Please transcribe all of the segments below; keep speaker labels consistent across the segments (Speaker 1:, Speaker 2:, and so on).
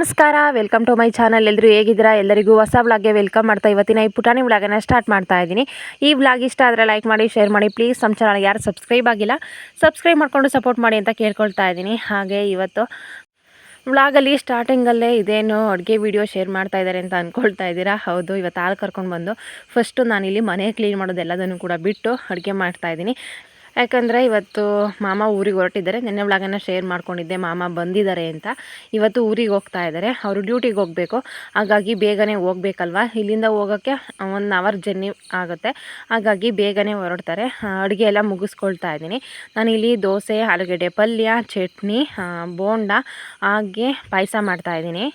Speaker 1: ನಮಸ್ಕಾರ welcome to my channel ಎಲ್ಲರೂ ಹೇಗಿದ್ದೀರಾ? ಎಲ್ಲರಿಗೂ ಹೊಸ ವ್ಲಾಗ್ಗೆ ವೆಲ್ಕಮ್ ಮಾಡ್ತಾ ಇವತ್ತಿನ ಈ ಪುಟಾಣಿ ವ್ಲಾಗನ್ನು ಸ್ಟಾರ್ಟ್ ಮಾಡ್ತಾ ಇದ್ದೀನಿ. ಈ ಬ್ಲಾಗ್ ಇಷ್ಟ ಆದರೆ ಲೈಕ್ ಮಾಡಿ ಶೇರ್ ಮಾಡಿ. ಪ್ಲೀಸ್ ನಮ್ಮ ಚಾನಲ್ ಯಾರು ಸಬ್ಸ್ಕ್ರೈಬ್ ಆಗಿಲ್ಲ ಸಬ್ಸ್ಕ್ರೈಬ್ ಮಾಡ್ಕೊಂಡು ಸಪೋರ್ಟ್ ಮಾಡಿ ಅಂತ ಕೇಳ್ಕೊಳ್ತಾ ಇದ್ದೀನಿ. ಹಾಗೆ ಇವತ್ತು ವ್ಲಾಗಲ್ಲಿ ಸ್ಟಾರ್ಟಿಂಗಲ್ಲೇ ಇದೇನು ಅಡುಗೆ ವಿಡಿಯೋ ಶೇರ್ ಮಾಡ್ತಾ ಇದ್ದಾರೆ ಅಂತ ಅಂದ್ಕೊಳ್ತಾ ಇದ್ದೀರಾ? ಹೌದು, ಇವತ್ತು ಹಾಲು ಕರ್ಕೊಂಡು ಬಂದು ಫಸ್ಟು ನಾನಿಲ್ಲಿ ಮನೆ ಕ್ಲೀನ್ ಮಾಡೋದು ಎಲ್ಲದನ್ನು ಕೂಡ ಬಿಟ್ಟು ಅಡುಗೆ ಮಾಡ್ತಾ ಇದ್ದೀನಿ. ಯಾಕಂದರೆ ಇವತ್ತು ಮಾಮ ಊರಿಗೆ ಹೊರಟಿದ್ದಾರೆ. ನಿನ್ನೆ ಒಳಗನ್ನ ಶೇರ್ ಮಾಡ್ಕೊಂಡಿದ್ದೆ. ಮಾಮ ಬಂದಿದ್ದಾರೆ ಅಂತ. ಇವತ್ತು ಊರಿಗೆ ಹೋಗ್ತಾ ಇದ್ದಾರೆ. ಅವರು ಡ್ಯೂಟಿಗೆ ಹೋಗಬೇಕು. ಹಾಗಾಗಿ ಬೇಗನೆ ಹೋಗ್ಬೇಕಲ್ವಾ? ಇಲ್ಲಿಂದ ಹೋಗೋಕ್ಕೆ ಒನ್ ಅವರ್ ಜರ್ನಿ ಆಗುತ್ತೆ. ಹಾಗಾಗಿ ಬೇಗನೆ ಹೊರಡ್ತಾರೆ. ಅಡುಗೆ ಎಲ್ಲ ಮುಗಿಸ್ಕೊಳ್ತಾ ಇದ್ದೀನಿ. ನಾನು ಇಲ್ಲಿ ದೋಸೆ, ಆಲೂಗಡ್ಡೆ ಪಲ್ಯ, ಚಟ್ನಿ ಬೋಂಡ, ಹಾಗೆ ಪಾಯಸ ಮಾಡ್ತಾಯಿದ್ದೀನಿ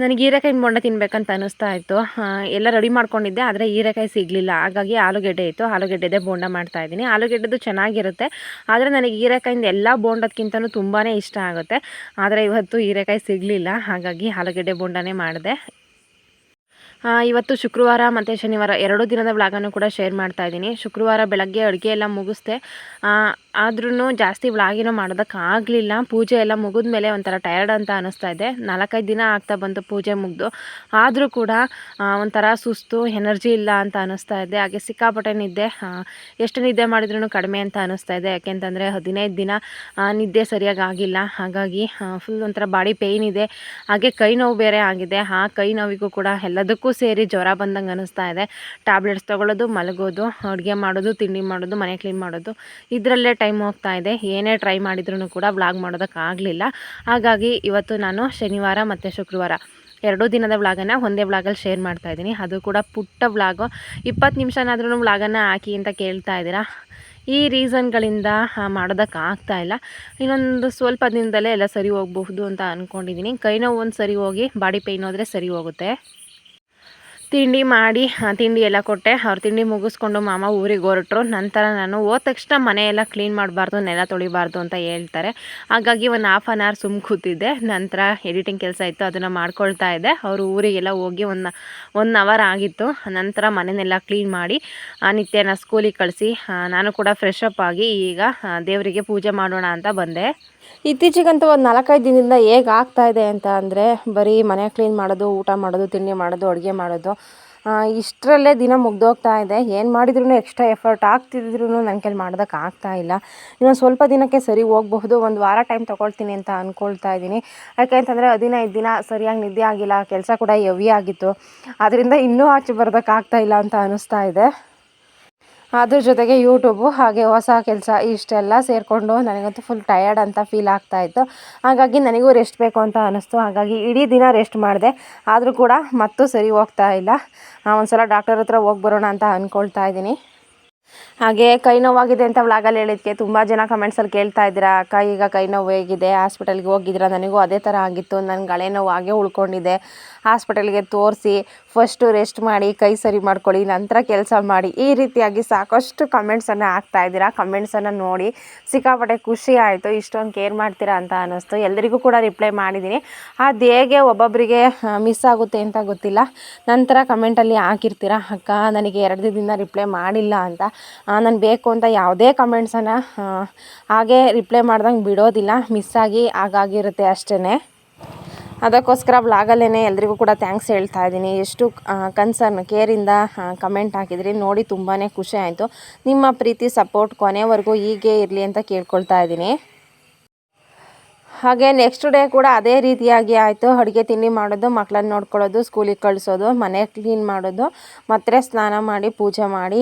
Speaker 1: ನನಗೆ ಹೀರೆಕಾಯಿ ಬೊಂಡ ತಿನ್ಬೇಕಂತ ಅನ್ನಿಸ್ತಾ ಇತ್ತು. ಎಲ್ಲ ರೆಡಿ ಮಾಡ್ಕೊಂಡಿದ್ದೆ, ಆದರೆ ಹೀರೆಕಾಯಿ ಸಿಗಲಿಲ್ಲ. ಹಾಗಾಗಿ ಆಲೂಗೆಡ್ಡೆ ಇತ್ತು. ಆಲೂಗೆಡ್ಡೆದೇ ಬೋಂಡ ಮಾಡ್ತಾ ಇದ್ದೀನಿ. ಆಲೂಗೆಡ್ಡೆದು ಚೆನ್ನಾಗಿರುತ್ತೆ, ಆದರೆ ನನಗೆ ಹೀರೆಕಾಯಿಂದ ಎಲ್ಲ ಬೋಂಡದಕ್ಕಿಂತಲೂ ತುಂಬಾ ಇಷ್ಟ ಆಗುತ್ತೆ. ಆದರೆ ಇವತ್ತು ಹೀರೆಕಾಯಿ ಸಿಗಲಿಲ್ಲ, ಹಾಗಾಗಿ ಆಲೂಗೆಡ್ಡೆ ಬೋಂಡನೇ ಮಾಡಿದೆ. ಇವತ್ತು ಶುಕ್ರವಾರ ಮತ್ತು ಶನಿವಾರ ಎರಡು ದಿನದ ಬ್ಲಾಗನ್ನು ಕೂಡ ಶೇರ್ ಮಾಡ್ತಾ ಇದ್ದೀನಿ. ಶುಕ್ರವಾರ ಬೆಳಗ್ಗೆ ಅಡುಗೆ ಎಲ್ಲ ಮುಗಿಸ್ದೆ ಆದ್ರೂ ಜಾಸ್ತಿ ಇವ್ಳಾಗಿನೂ ಮಾಡೋದಕ್ಕೆ ಆಗಲಿಲ್ಲ. ಪೂಜೆ ಎಲ್ಲ ಮುಗಿದ ಮೇಲೆ ಒಂಥರ ಟಯರ್ಡ್ ಅಂತ ಅನ್ನಿಸ್ತಾ ಇದೆ. ನಾಲ್ಕೈದು ದಿನ ಆಗ್ತಾ ಬಂತು ಪೂಜೆ ಮುಗಿದು. ಆದರೂ ಕೂಡ ಒಂಥರ ಸುಸ್ತು ಎನರ್ಜಿ ಇಲ್ಲ ಅಂತ ಅನ್ನಿಸ್ತಾ ಇದೆ. ಹಾಗೆ ಸಿಕ್ಕಾಪಟ್ಟೆ ನಿದ್ದೆ ಎಷ್ಟು ನಿದ್ದೆ ಮಾಡಿದ್ರೂ ಕಡಿಮೆ ಅಂತ ಅನ್ನಿಸ್ತಾ ಇದೆ. ಯಾಕೆಂತಂದರೆ ಹದಿನೈದು ದಿನ ನಿದ್ದೆ ಸರಿಯಾಗಿ ಆಗಿಲ್ಲ. ಹಾಗಾಗಿ ಫುಲ್ ಒಂಥರ ಬಾಡಿ ಪೇಯ್ನ್ ಇದೆ. ಹಾಗೆ ಕೈ ನೋವು ಬೇರೆ ಆಗಿದೆ. ಆ ಕೈ ನೋವಿಗೂ ಕೂಡ ಎಲ್ಲದಕ್ಕೂ ಸೇರಿ ಜ್ವರ ಬಂದಂಗೆ ಅನ್ನಿಸ್ತಾ ಇದೆ. ಟ್ಯಾಬ್ಲೆಟ್ಸ್ ತೊಗೊಳ್ಳೋದು, ಮಲಗೋದು, ಅಡುಗೆ ಮಾಡೋದು, ತಿಂಡಿ ಮಾಡೋದು, ಮನೆ ಕ್ಲೀನ್ ಮಾಡೋದು, ಇದರಲ್ಲೇ ಟೈಮ್ ಹೋಗ್ತಾ ಇದೆ. ಏನೇ ಟ್ರೈ ಮಾಡಿದ್ರೂ ಕೂಡ ವ್ಲಾಗ್ ಮಾಡೋದಕ್ಕಾಗಲಿಲ್ಲ ಹಾಗಾಗಿ ಇವತ್ತು ನಾನು ಶನಿವಾರ ಮತ್ತು ಶುಕ್ರವಾರ ಎರಡೂ ದಿನದ ವ್ಲಾಗನ್ನು ಒಂದೇ ವ್ಲಾಗಲ್ಲಿ ಶೇರ್ ಮಾಡ್ತಾ ಇದ್ದೀನಿ. ಅದು ಕೂಡ ಪುಟ್ಟ ವ್ಲಾಗು ಇಪ್ಪತ್ತು ನಿಮಿಷನಾದ್ರೂ ವ್ಲಾಗನ್ನು ಹಾಕಿ ಅಂತ ಕೇಳ್ತಾ ಇದ್ದೀರಾ? ಈ ರೀಸನ್ಗಳಿಂದ ಮಾಡೋದಕ್ಕಾಗ್ತಾ ಇಲ್ಲ. ಇನ್ನೊಂದು ಸ್ವಲ್ಪ ದಿನದಲ್ಲೇ ಎಲ್ಲ ಸರಿ ಹೋಗಬಹುದು ಅಂತ ಅಂದ್ಕೊಂಡಿದ್ದೀನಿ ಕೈ ನೋವು ಒಂದು ಸರಿ ಹೋಗಿ, ಬಾಡಿ ಪೇಯ್ನ್ ಹೋದರೆ ಸರಿ ಹೋಗುತ್ತೆ. ತಿಂಡಿ ಮಾಡಿ ತಿಂಡಿ ಎಲ್ಲ ಕೊಟ್ಟೆ. ಅವ್ರು ತಿಂಡಿ ಮುಗಿಸ್ಕೊಂಡು ಮಾಮ ಊರಿಗೆ ಹೊರಟ್ರು. ನಂತರ ನಾನು ಹೋದ ತಕ್ಷಣ ಮನೆಯೆಲ್ಲ ಕ್ಲೀನ್ ಮಾಡಬಾರ್ದು, ನೆಲ ತೊಳಿಬಾರ್ದು ಅಂತ ಹೇಳ್ತಾರೆ. ಹಾಗಾಗಿ ಒಂದು ಹಾಫ್ ಆನ್ ಅವರ್ ಸುಮ್ ಕೂತಿದ್ದೆ. ನಂತರ ಎಡಿಟಿಂಗ್ ಕೆಲಸ ಇತ್ತು, ಅದನ್ನು ಮಾಡ್ಕೊಳ್ತಾ ಇದ್ದೆ. ಅವರು ಊರಿಗೆಲ್ಲ ಹೋಗಿ ಒಂದು ಒನ್ ಅವರ್ ಆಗಿತ್ತು. ನಂತರ ಮನೆಯನ್ನೆಲ್ಲ ಕ್ಲೀನ್ ಮಾಡಿ ನಿತ್ಯನ ಸ್ಕೂಲಿಗೆ ಕಳಿಸಿ ನಾನು ಕೂಡ ಫ್ರೆಶ್ ಅಪ್ ಆಗಿ ಈಗ ದೇವರಿಗೆ ಪೂಜೆ ಮಾಡೋಣ ಅಂತ ಬಂದೆ. ಇತ್ತೀಚೆಗಂತೂ ಒಂದು ನಾಲ್ಕೈದು ದಿನದಿಂದ ಹೇಗೆ ಆಗ್ತಾ ಇದೆ ಅಂತ ಅಂದರೆ ಬರೀ ಮನೆ ಕ್ಲೀನ್ ಮಾಡೋದು, ಊಟ ಮಾಡೋದು, ತಿಂಡಿ ಮಾಡೋದು, ಅಡುಗೆ ಮಾಡೋದು ಇಷ್ಟರಲ್ಲೇ ದಿನ ಮುಗ್ದೋಗ್ತಾ ಇದೆ. ಏನು ಮಾಡಿದ್ರೂ ಎಕ್ಸ್ಟ್ರಾ ಎಫರ್ಟ್ ಆಗ್ತಿದ್ರು ನನ್ನ ಕೈಲಿ ಮಾಡೋದಕ್ಕೆ ಆಗ್ತಾ ಇಲ್ಲ. ಇನ್ನೊಂದು ಸ್ವಲ್ಪ ದಿನಕ್ಕೆ ಸರಿ ಹೋಗಬಹುದು, ಒಂದು ವಾರ ಟೈಮ್ ತೊಗೊಳ್ತೀನಿ ಅಂತ ಅಂದ್ಕೊಳ್ತಾ ಇದ್ದೀನಿ. ಯಾಕೆಂತಂದರೆ ಹದಿನೈದು ದಿನ ಸರಿಯಾಗಿ ನಿದ್ದೆ ಆಗಿಲ್ಲ, ಕೆಲಸ ಕೂಡ ಹೆವಿ ಆಗಿತ್ತು. ಅದರಿಂದ ಇನ್ನೂ ಆಚೆ ಬರೋದಕ್ಕಾಗ್ತಾ ಇಲ್ಲ ಅಂತ ಅನ್ನಿಸ್ತಾ ಇದೆ. ಅದ್ರ ಜೊತೆಗೆ ಯೂಟ್ಯೂಬು ಹಾಗೆ ಹೊಸ ಕೆಲಸ ಇಷ್ಟೆಲ್ಲ ಸೇರಿಕೊಂಡು ನನಗಂತೂ ಫುಲ್ ಟಯರ್ಡ್ ಅಂತ ಫೀಲ್ ಆಗ್ತಾ ಇತ್ತು. ಹಾಗಾಗಿ ನನಗೂ ರೆಸ್ಟ್ ಬೇಕು ಅಂತ ಅನ್ನಿಸ್ತು ಹಾಗಾಗಿ ಇಡೀ ದಿನ ರೆಸ್ಟ್ ಮಾಡಿದೆ. ಆದರೂ ಕೂಡ ಮತ್ತೂ ಸರಿ ಹೋಗ್ತಾ ಇಲ್ಲ. ಒಂದು ಸಲ ಡಾಕ್ಟರ್ ಹತ್ರ ಹೋಗಿ ಬರೋಣ ಅಂತ ಅಂದ್ಕೊಳ್ತಾ ಇದ್ದೀನಿ. ಹಾಗೆ ಕೈ ನೋವಾಗಿದೆ ಅಂತ ವ್ಲಾಗಲ್ಲಿ ಹೇಳಿದ್ಕೆ ತುಂಬ ಜನ ಕಮೆಂಟ್ಸಲ್ಲಿ ಕೇಳ್ತಾ ಇದ್ದೀರಾ, ಅಕ್ಕ, ಈಗ ಕೈ ನೋವು ಹೇಗಿದೆ? ಹಾಸ್ಪಿಟಲ್ಗೆ ಹೋಗಿದ್ದೀರಾ? ನನಗೂ ಅದೇ ಥರ ಆಗಿತ್ತು. ನನ್ನ ಗಳೆ ನೋವು ಹಾಗೆ ಉಳ್ಕೊಂಡಿದೆ. ಹಾಸ್ಪಿಟಲ್ಗೆ ತೋರಿಸಿ ಫಸ್ಟು ರೆಸ್ಟ್ ಮಾಡಿ, ಕೈ ಸರಿ ಮಾಡ್ಕೊಳ್ಳಿ, ನಂತರ ಕೆಲಸ ಮಾಡಿ. ಈ ರೀತಿಯಾಗಿ ಸಾಕಷ್ಟು ಕಮೆಂಟ್ಸನ್ನು ಹಾಕ್ತಾ ಇದ್ದೀರಾ? ಕಮೆಂಟ್ಸನ್ನು ನೋಡಿ ಸಿಕ್ಕಾಪಟ್ಟೆ ಖುಷಿ ಆಯಿತು. ಇಷ್ಟೊಂದು ಕೇರ್ ಮಾಡ್ತೀರಾ ಅಂತ ಅನ್ನಿಸ್ತು. ಎಲ್ಲರಿಗೂ ಕೂಡ ರಿಪ್ಲೈ ಮಾಡಿದ್ದೀನಿ. ಅದು ಹೇಗೆ ಒಬ್ಬೊಬ್ಬರಿಗೆ ಮಿಸ್ ಆಗುತ್ತೆ ಅಂತ ಗೊತ್ತಿಲ್ಲ. ನಂತರ ಕಮೆಂಟಲ್ಲಿ ಹಾಕಿರ್ತೀರಾ, ಅಕ್ಕ, ನನಗೆ ಎರಡು ದಿನದಿಂದ ರಿಪ್ಲೈ ಮಾಡಿಲ್ಲ ಅಂತ. ನಾನು ಬೇಕು ಅಂತ ಯಾವುದೇ ಕಮೆಂಟ್ಸನ್ನು ಹಾಗೆ ರಿಪ್ಲೈ ಮಾಡ್ದಂಗೆ ಬಿಡೋದಿಲ್ಲ. ಮಿಸ್ ಆಗಿ ಹಾಗಾಗಿರುತ್ತೆ ಅಷ್ಟೇ ಅದಕ್ಕೋಸ್ಕರ ಬ್ಲಾಗಲ್ಲೇ ಎಲ್ರಿಗೂ ಕೂಡ ಥ್ಯಾಂಕ್ಸ್ ಹೇಳ್ತಾ ಇದ್ದೀನಿ. ಎಷ್ಟು ಕನ್ಸರ್ನ್ ಕೇರಿಂದ ಕಮೆಂಟ್ ಹಾಕಿದ್ರಿ, ನೋಡಿ ತುಂಬಾ ಖುಷಿ ಆಯಿತು. ನಿಮ್ಮ ಪ್ರೀತಿ ಸಪೋರ್ಟ್ ಕೊನೆವರೆಗೂ ಹೀಗೆ ಇರಲಿ ಅಂತ ಕೇಳ್ಕೊಳ್ತಾ ಇದ್ದೀನಿ. ಹಾಗೆ ನೆಕ್ಸ್ಟ್ ಡೇ ಕೂಡ ಅದೇ ರೀತಿಯಾಗಿ ಆಯಿತು. ಅಡುಗೆ ತಿಂಡಿ ಮಾಡೋದು ಮಕ್ಕಳನ್ನ ನೋಡ್ಕೊಳ್ಳೋದು ಸ್ಕೂಲಿಗೆ ಕಳಿಸೋದು ಮನೆ ಕ್ಲೀನ್ ಮಾಡೋದು ಮತ್ತೆ ಸ್ನಾನ ಮಾಡಿ ಪೂಜೆ ಮಾಡಿ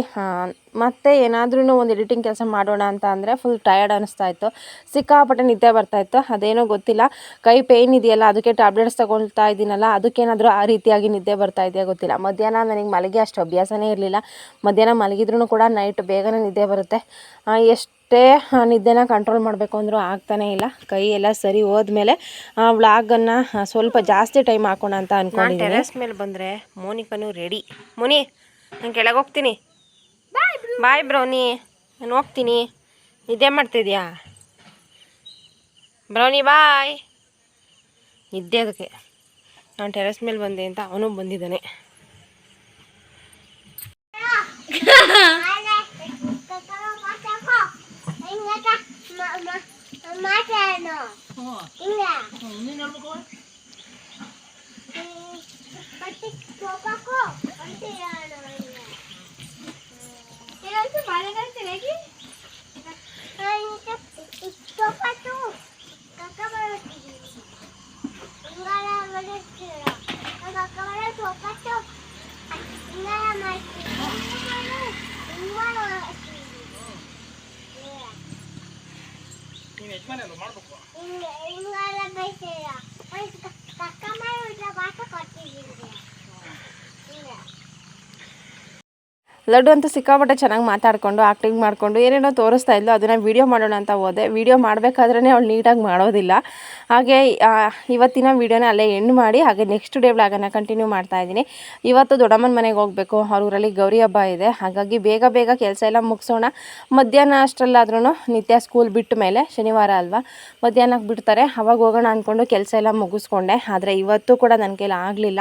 Speaker 1: ಮತ್ತೆ ಏನಾದ್ರೂ ಒಂದು ಎಡಿಟಿಂಗ್ ಕೆಲಸ ಮಾಡೋಣ ಅಂತ ಅಂದರೆ ಫುಲ್ ಟಯರ್ಡ್ ಅನ್ನಿಸ್ತಾ ಇತ್ತು. ಸಿಕ್ಕಾಪಟ್ಟೆ ನಿದ್ದೆ ಬರ್ತಾ ಇತ್ತು. ಅದೇನೋ ಗೊತ್ತಿಲ್ಲ. ಕೈ ಪೇಯ್ನ್ ಇದೆಯಲ್ಲ ಅದಕ್ಕೆ ಟ್ಯಾಬ್ಲೆಟ್ಸ್ ತಗೊಳ್ತಾ ಇದ್ದೀನಲ್ಲ ಅದಕ್ಕೇನಾದರೂ ಆ ರೀತಿಯಾಗಿ ನಿದ್ದೆ ಬರ್ತಾ ಇದೆಯಾ ಗೊತ್ತಿಲ್ಲ. ಮಧ್ಯಾಹ್ನ ನನಗೆ ಮಲಗಿ ಅಷ್ಟು ಅಭ್ಯಾಸನೇ ಇರಲಿಲ್ಲ. ಮಧ್ಯಾಹ್ನ ಮಲಗಿದ್ರೂ ಕೂಡ ನೈಟ್ ಬೇಗನೆ ನಿದ್ದೆ ಬರುತ್ತೆ. ಆ, ಎಷ್ಟೇ ಆ, ನಿದ್ದೆನ ಕಂಟ್ರೋಲ್ ಮಾಡಬೇಕು ಅಂದರೂ ಆಗ್ತಾನೇ ಇಲ್ಲ. ಕೈ ಎಲ್ಲ ಸರಿ ಹೋದ್ಮೇಲೆ ವ್ಲಾಗನ್ನು ಸ್ವಲ್ಪ ಜಾಸ್ತಿ ಟೈಮ್ ಹಾಕೋಣ ಅಂತ ಅನ್ಕೊಂಡಿದ್ದೀನಿ ಟೆರೆಸ್ ಮೇಲೆ ಬಂದರೆ ಮೋನಿಕನು ರೆಡಿ ಮುನಿ ನಾನು ಕೆಳಗೆ ಹೋಗ್ತೀನಿ. ಬಾಯ್ ಬ್ರೌನಿ ನಾನು ಹೋಗ್ತೀನಿ. ನಿದ್ದೆ ಮಾಡ್ತಿದ್ಯಾ? ಬ್ರೌನಿ ಬಾಯ್ ನಿದ್ದೆ ಅದಕ್ಕೆ. ನಾನು ಟೆರೆಸ್ ಮೇಲೆ ಬಂದೆ ಅಂತ ಅವನು ಬಂದಿದ್ದಾನೆ.
Speaker 2: Pati, coba kok, pati
Speaker 3: ya, namanya. ಯಜಮಾನಿ ಅಲ್ಲ ಮಾಡ್ಬೇಕು
Speaker 1: ಲಡ್ಡು ಅಂತೂ ಸಿಕ್ಕಾಪಟ್ಟೆ ಚೆನ್ನಾಗಿ ಮಾತಾಡಿಕೊಂಡು ಆ್ಯಕ್ಟಿಂಗ್ ಮಾಡಿಕೊಂಡು ಏನೇನೋ ತೋರಿಸ್ತಾ ಇದ್ಲು, ಅದನ್ನು ವೀಡಿಯೋ ಮಾಡೋಣ ಅಂತ ಹೋದೆ. ವೀಡಿಯೋ ಮಾಡಬೇಕಾದ್ರೇ ಅವಳು ನೀಟಾಗಿ ಮಾಡೋದಿಲ್ಲ. ಹಾಗೆ ಇವತ್ತಿನ ವೀಡಿಯೋನ ಅಲ್ಲೇ ಎಂಡ್ ಮಾಡಿ, ಹಾಗೆ ನೆಕ್ಸ್ಟ್ ಡೇ ವ್ಲಾಗನ್ನು ಕಂಟಿನ್ಯೂ ಮಾಡ್ತಾ ಇದ್ದೀನಿ. ಇವತ್ತು ದೊಡ್ಡಮ್ಮನ ಮನೆಗೆ ಹೋಗಬೇಕು. ಅವ್ರ ಊರಲ್ಲಿ ಗೌರಿ ಹಬ್ಬ ಇದೆ. ಹಾಗಾಗಿ ಬೇಗ ಬೇಗ ಕೆಲಸ ಎಲ್ಲ ಮುಗಿಸೋಣ. ಮಧ್ಯಾಹ್ನ ಅಷ್ಟರಲ್ಲಾದ್ರೂ ನಿತ್ಯ ಸ್ಕೂಲ್ ಬಿಟ್ಟ ಮೇಲೆ, ಶನಿವಾರ ಅಲ್ವಾ ಮಧ್ಯಾಹ್ನಕ್ಕೆ ಬಿಡ್ತಾರೆ. ಅವಾಗ ಹೋಗೋಣ ಅಂದ್ಕೊಂಡು ಕೆಲಸ ಎಲ್ಲ ಮುಗಿಸ್ಕೊಂಡೆ. ಆದರೆ ಇವತ್ತು ಕೂಡ ನನ್ನ ಕೈಲಿ ಆಗಲಿಲ್ಲ.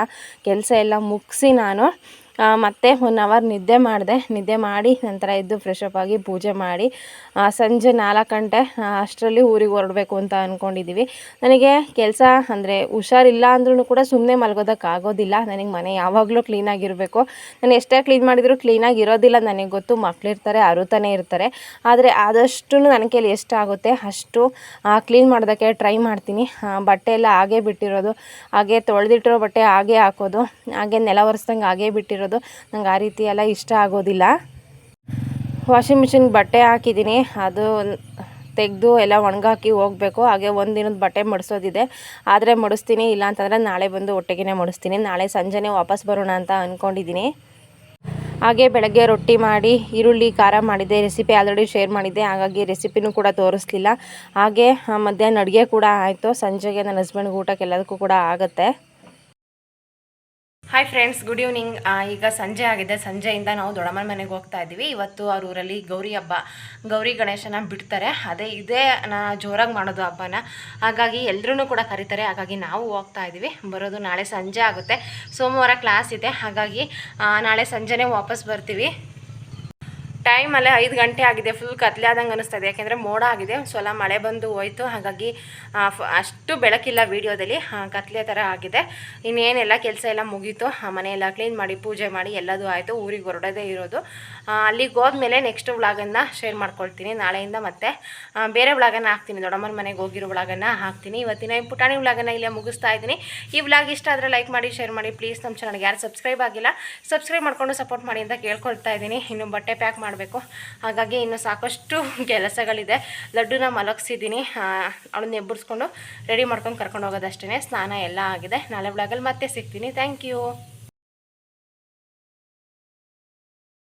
Speaker 1: ಕೆಲಸ ಎಲ್ಲ ಮುಗಿಸಿ ನಾನು ಮತ್ತೆ ಒನ್ ಅವರ್ ನಿದ್ದೆ ಮಾಡಿದೆ. ನಿದ್ದೆ ಮಾಡಿ ನಂತರ ಎದ್ದು ಅಪ್ ಆಗಿ ಪೂಜೆ ಮಾಡಿ. ಸಂಜೆ ನಾಲ್ಕು ಗಂಟೆ ಅಷ್ಟರಲ್ಲಿ ಊರಿಗೆ ಹೊರಡಬೇಕು ಅಂತ ಅಂದ್ಕೊಂಡಿದ್ದೀವಿ ನನಗೆ ಕೆಲಸ ಅಂದರೆ ಹುಷಾರಿಲ್ಲ ಅಂದ್ರೂ ಕೂಡ ಸುಮ್ಮನೆ ಮಲ್ಗೋದಕ್ಕಾಗೋದಿಲ್ಲ ನನಗೆ ಮನೆ ಯಾವಾಗಲೂ ಕ್ಲೀನಾಗಿರಬೇಕು ನಾನು ಎಷ್ಟೇ ಕ್ಲೀನ್ ಮಾಡಿದರೂ ಕ್ಲೀನಾಗಿ ಇರೋದಿಲ್ಲ. ನನಗೆ ಗೊತ್ತು ಮಕ್ಕಳಿರ್ತಾರೆ ಅರುತಾನೆ ಇರ್ತಾರೆ. ಆದರೆ ಆದಷ್ಟು ನನ್ನ ಕೈಲಿ ಎಷ್ಟಾಗುತ್ತೆ ಅಷ್ಟು ಕ್ಲೀನ್ ಮಾಡೋದಕ್ಕೆ ಟ್ರೈ ಮಾಡ್ತೀನಿ. ಬಟ್ಟೆ ಎಲ್ಲ ಹಾಗೇ ಬಿಟ್ಟಿರೋದು. ಹಾಗೆ ತೊಳೆದಿಟ್ಟಿರೋ ಬಟ್ಟೆ ಹಾಗೆ ಹಾಕೋದು. ಹಾಗೆ ನೆಲ ಒರೆಸ್ದಂಗೆ ಹಾಗೇ ಬಿಟ್ಟಿರೋದು. ನಂಗೆ ಆ ರೀತಿ ಎಲ್ಲ ಇಷ್ಟ ಆಗೋದಿಲ್ಲ. ವಾಷಿಂಗ್ ಮಿಷಿನ್ಗೆ ಬಟ್ಟೆ ಹಾಕಿದ್ದೀನಿ. ಅದು ತೆಗೆದು ಎಲ್ಲ ಒಣಗಾಕಿ ಹೋಗಬೇಕು. ಹಾಗೆ ಒಂದು ದಿನದ ಬಟ್ಟೆ ಮಡಿಸೋದಿದೆ. ಆದರೆ ಮಡಿಸ್ತೀನಿ, ಇಲ್ಲ ಅಂತಂದರೆ ನಾಳೆ ಬಂದು ಒಟ್ಟಿಗೆ ಮಡಿಸ್ತೀನಿ. ನಾಳೆ ಸಂಜೆನೇ ವಾಪಸ್ ಬರೋಣ ಅಂತ ಅಂದ್ಕೊಂಡಿದ್ದೀನಿ ಹಾಗೆ ಬೆಳಗ್ಗೆ ರೊಟ್ಟಿ ಮಾಡಿ, ಈರುಳ್ಳಿ, ಖಾರ ಮಾಡಿದ್ದೆ ರೆಸಿಪಿ ಆಲ್ರೆಡಿ ಶೇರ್ ಮಾಡಿದ್ದೆ. ಹಾಗಾಗಿ ರೆಸಿಪಿನೂ ಕೂಡ ತೋರಿಸ್ಲಿಲ್ಲ. ಹಾಗೆ ಮಧ್ಯಾಹ್ನ ಅಡುಗೆ ಕೂಡ ಆಯಿತು. ಸಂಜೆಗೆ ನನ್ನ ಹಸ್ಬೆಂಡ್ಗೆ ಊಟಕ್ಕೆ ಎಲ್ಲದಕ್ಕೂ ಕೂಡ ಆಗುತ್ತೆ. ಹಾಯ್ ಫ್ರೆಂಡ್ಸ್ ಗುಡ್ ಈವ್ನಿಂಗ್ ಈಗ ಸಂಜೆ ಆಗಿದೆ. ಸಂಜೆಯಿಂದ ನಾವು ದೊಡ್ಡಮ್ಮನ ಮನೆಗೆ ಹೋಗ್ತಾ ಇದ್ದೀವಿ. ಇವತ್ತು ಅವ್ರ ಊರಲ್ಲಿ ಗೌರಿ ಹಬ್ಬ. ಗೌರಿ ಗಣೇಶನ ಬಿಡ್ತಾರೆ. ಅದೇ ಇದೇ ನಾ ಜೋರಾಗಿ ಮಾಡೋದು ಹಬ್ಬನ. ಹಾಗಾಗಿ ಎಲ್ಲರೂ ಕೂಡ ಕರೀತಾರೆ. ಹಾಗಾಗಿ ನಾವು ಹೋಗ್ತಾ ಇದ್ದೀವಿ. ಬರೋದು ನಾಳೆ ಸಂಜೆ ಆಗುತ್ತೆ. ಸೋಮವಾರ ಕ್ಲಾಸ್ ಇದೆ. ಹಾಗಾಗಿ ನಾಳೆ ಸಂಜೆನೇ ವಾಪಸ್ ಬರ್ತೀವಿ. ಟೈಮ್ ಅಲ್ಲೇ ಐದು ಗಂಟೆ ಆಗಿದೆ ಫುಲ್ ಕತ್ಲೆ ಆದಂಗೆ ಅನಿಸ್ತಾ ಇದೆ ಯಾಕೆಂದರೆ ಮೋಡ ಆಗಿದೆ ಸೊಲ ಮಳೆ ಬಂದು ಹೋಯ್ತು. ಹಾಗಾಗಿ ಅಷ್ಟು ಬೆಳಕಿಲ್ಲ ವೀಡಿಯೋದಲ್ಲಿ ಕತ್ಲೆ ಥರ ಆಗಿದೆ. ಇನ್ನೇನೆಲ್ಲ ಕೆಲಸ ಎಲ್ಲ ಮುಗೀತು. ಮನೆಯೆಲ್ಲ ಕ್ಲೀನ್ ಮಾಡಿ, ಪೂಜೆ ಮಾಡಿ, ಎಲ್ಲದೂ ಆಯಿತು. ಊರಿಗೆ ಹೊರಡೋದೇ ಇರೋದು. ಅಲ್ಲಿಗೆ ಹೋದ್ಮೇಲೆ ನೆಕ್ಸ್ಟ್ ವ್ಲಾಗನ್ನು ಶೇರ್ ಮಾಡ್ಕೊಳ್ತೀನಿ. ನಾಳೆಯಿಂದ ಮತ್ತೆ ಬೇರೆ ವ್ಲಾಗನ್ನು ಹಾಕ್ತೀನಿ. ದೊಡ್ಡಮ್ಮನ ಮನೆಗೆ ಹೋಗಿರೋ ವ್ಲಾಗನ್ನು ಹಾಕ್ತೀನಿ. ಇವತ್ತಿನ ಪುಟಾಣಿ ವ್ಲಾಗನ್ನು ಇಲ್ಲೇ ಮುಗಿಸ್ತಾ ಇದ್ದೀನಿ. ಈ ವ್ಲಾಗ್ ಇಷ್ಟ ಆದರೆ ಲೈಕ್ ಮಾಡಿ ಶೇರ್ ಮಾಡಿ. ಪ್ಲೀಸ್ ನಮ್ಮ ಚಾನಲ್ಗೆ ಯಾರು ಸಬ್ಸ್ಕ್ರೈಬ್ ಆಗಿಲ್ಲ ಸಬ್ಸ್ಕ್ರೈಬ್ ಮಾಡ್ಕೊಂಡು ಸಪೋರ್ಟ್ ಮಾಡಿ ಅಂತ ಕೇಳ್ಕೊಳ್ತಾ ಇದ್ದೀನಿ. ಇನ್ನು ಬಟ್ಟೆ ಪ್ಯಾಕ್ ಮಾಡಬೇಕು ಹಾಗಾಗಿ ಇನ್ನು ಸಾಕಷ್ಟು ಕೆಲಸಗಳಿದೆ. ಲಡ್ಡುನ ಮಲಗಿಸಿದ್ದೀನಿ. ಅವಳನ್ನ ಎಬ್ಬರಿಸ್ಕೊಂಡು ರೆಡಿ ಮಾಡ್ಕೊಂಡು ಕರ್ಕೊಂಡು ಹೋಗೋದಷ್ಟೇ ಸ್ನಾನ ಎಲ್ಲ ಆಗಿದೆ. ನಾಳೆ ವ್ಲಾಗಲ್ಲಿ ಮತ್ತೆ ಸಿಗ್ತೀನಿ. Thank you